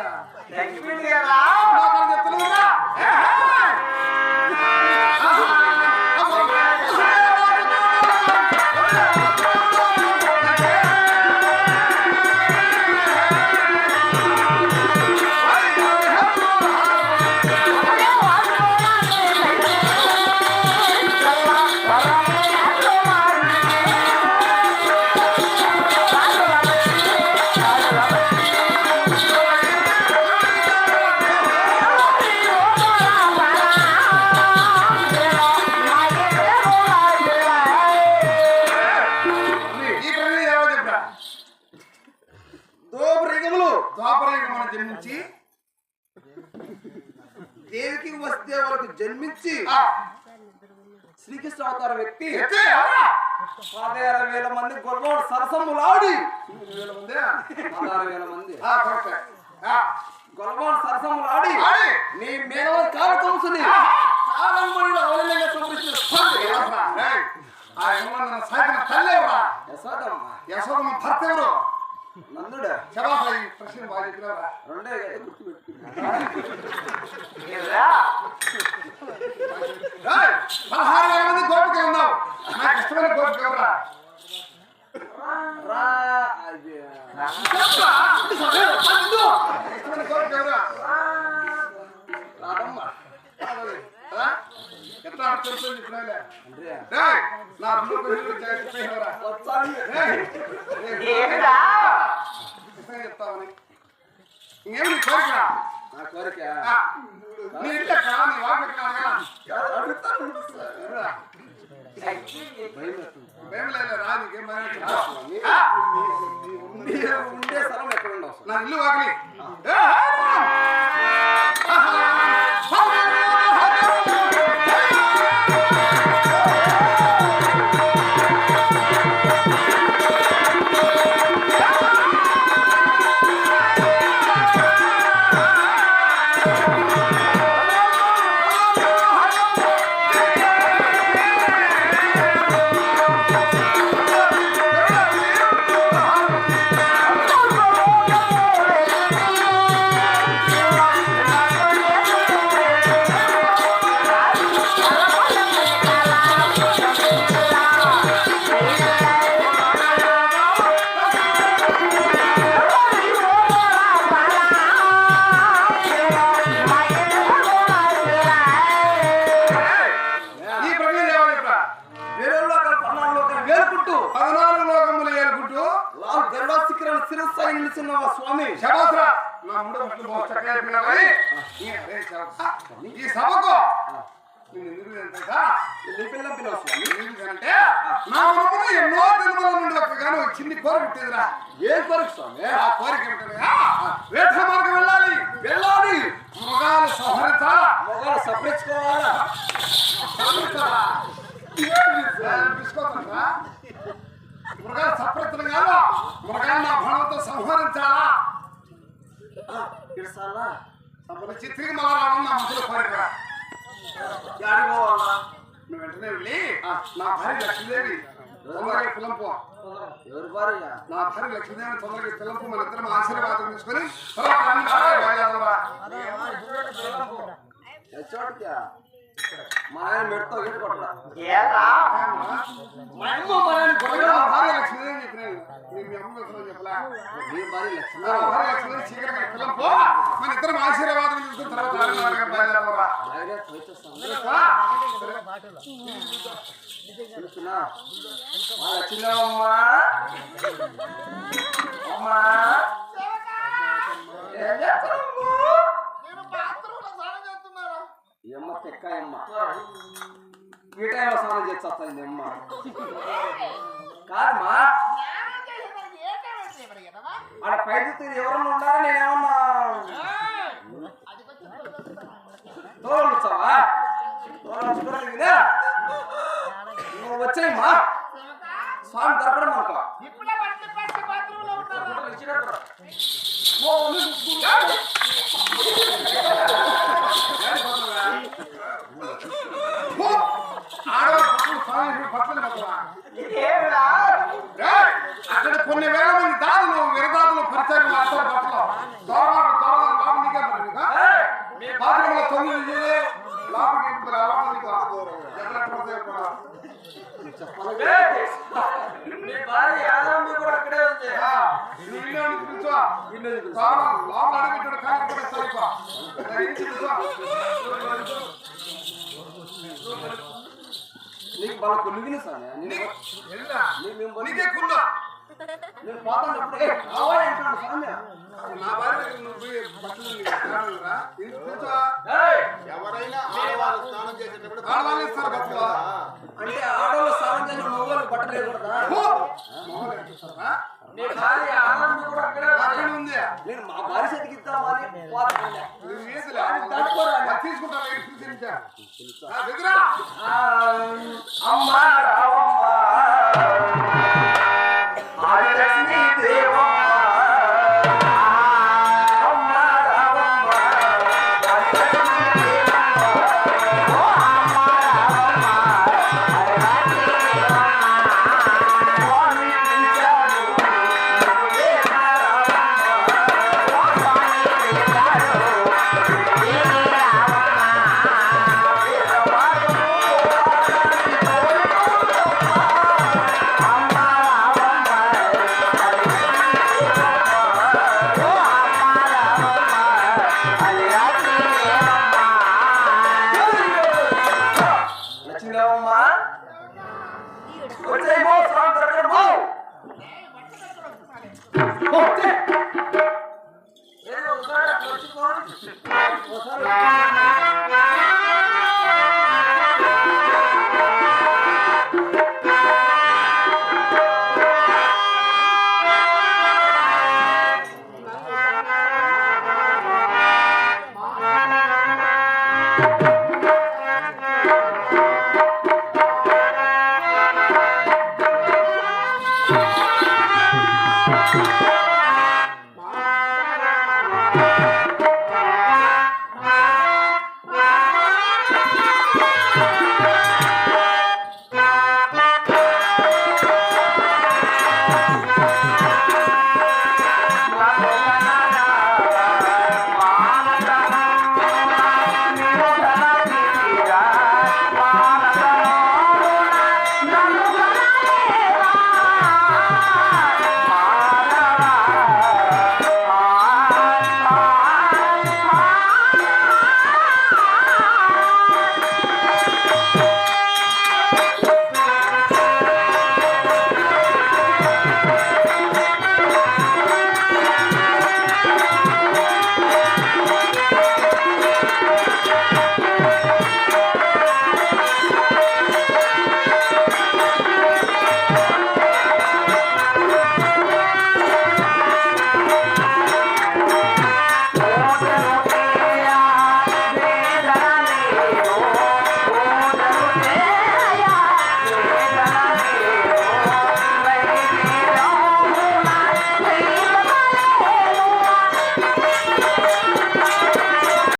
చెప్తున్నారా తగ్గిపోయింది దేవికి వస్తే వాళ్ళకి జన్మించి శ్రీకృష్ణ అవతార వ్యక్తి వేల మంది గొల్లోడు సరసములాడి. వీళ్ళ ముందే. పదహారు వేల మంది. సరసములాడి. నీ మేనవ అవలంగా సంరక్షిస్తుంది ఎవరా? ఏయ్, ఆ తల్లి యశోదమ్మ. భర్త ఎవరు శబాస ఈ ప్రశ్న చెప్పినారా రెండే ఏయ్, పదహారు వేల మంది గోపికలు ఉన్నావు. నాకు ఇష్టమైన గోపిక ఎవరా రా అది ఇష్టమైన గోపిక ఎవరా రాదమ్మ ఆ? అంటే ఏయ్, నా రెండు నిజంగా చెప్తావని. ఇంకేమి కోరిక? నా కోరిక? నీ ఇంట కా నీ వాకి కాగా అడుగుతాను ఎవరా? భయం వేస్తుంది. భయం లేదు రా నీకేం భయం లేదు. స్వామి, ఆ, మీరు ఉండే స్థలం ఎక్కడ ఉండవు స్వామి? నా ఇల్లు వాకిలి. అరే శబాస. ఈ సభకు నేను ఎందుకు తెలుసా? పిల్ల పిల్లలు స్వామి? ఎందుకంటే నా మనమున ఎన్నో జన్మల నుండి ఒక్కగాను ఒక చిన్ని కోరిక పుట్టిందిరా ఏం కోరిక స్వామి? ఆ కోరిక ఏమిటనగా వేట మార్గం వెళ్ళాలి. వెళ్ళాలి. మృగాలు సంహరించాలా మొగాలు సపరించుకోవాలా. మృగాలు సపరించడం కాదు మృగాలు నా బాణంతో సంహరించాలా? ఇడసాలా సంహరించి తిరిగి మళ్ళా నా మనసులో కోరిక యాడికి పోవాలా? నువ్వు వెంటనే వెళ్ళి నా భార్య లక్ష్మీదేవి తొందరగా పిల్లంపు. ఎవరి భార్య? నా భార్య లక్ష్మీదేవి తొందరగా పిల్లంపు మన ఇద్దరం ఆశీర్వాదం తీసుకొని మా ఆయన మెడతో మా అమ్మ మా ఆయన గొడవ భార్య లక్ష్మీదేవి చెప్పినాను నేను మీ అమ్మ కోసం చెప్పలా. మీ భార్య లక్ష్మి. నా భార్య లక్ష్మీదేవి చీకటిగా పిల్లంపు మన ఇద్దరం ఆశీర్వాదం తీసుకుని తర్వాత అన్ని భార్యలు బయలుదేరదాంరా. అలాగే పోయిస్తాం తెలుసా? తెలుసునా మా లక్ష్మీదేవమ్మా అమ్మా. చేస్తున్నావు? ఈ టైంలో స్నానం చేస్తాను అమ్మ. కాదమ్మా. ఆడ పైకి ఎవరన్నా ఉన్నారా నేనేమన్నా? తోలు. అక్కడ కొన్ని వేల మంది దాదులు విరదాదులు పరిచయం చేస్తారు బట్టలో దోరాలు దోరాలు లాభనిగా బాత్రూంలో తొమ్మిది లాభం అడుగుతాడు కానీ సరిపో నీకు బాగా కొలిగిన స్వామి నేను కుళ్ళు. పోతాను. అంటున్నాను స్వామి నా భార్య నువ్వు బట్టలు ఎవరైనా ఆడవాళ్ళు స్నానం చేసేటప్పుడు ఆడవాళ్ళు ఇస్తారు బట్టలు అంటే ఆడవాళ్ళు స్నానం చేసిన మగవాళ్ళు బట్టలు వేయకూడదా? ఓ! మొహం ఎత్తుతారా? నీ భార్య ఆనందం కూడా అక్కడే అక్కడ ఉంది. నేను మా భార్య పోతాను అమ్మా. করতে 아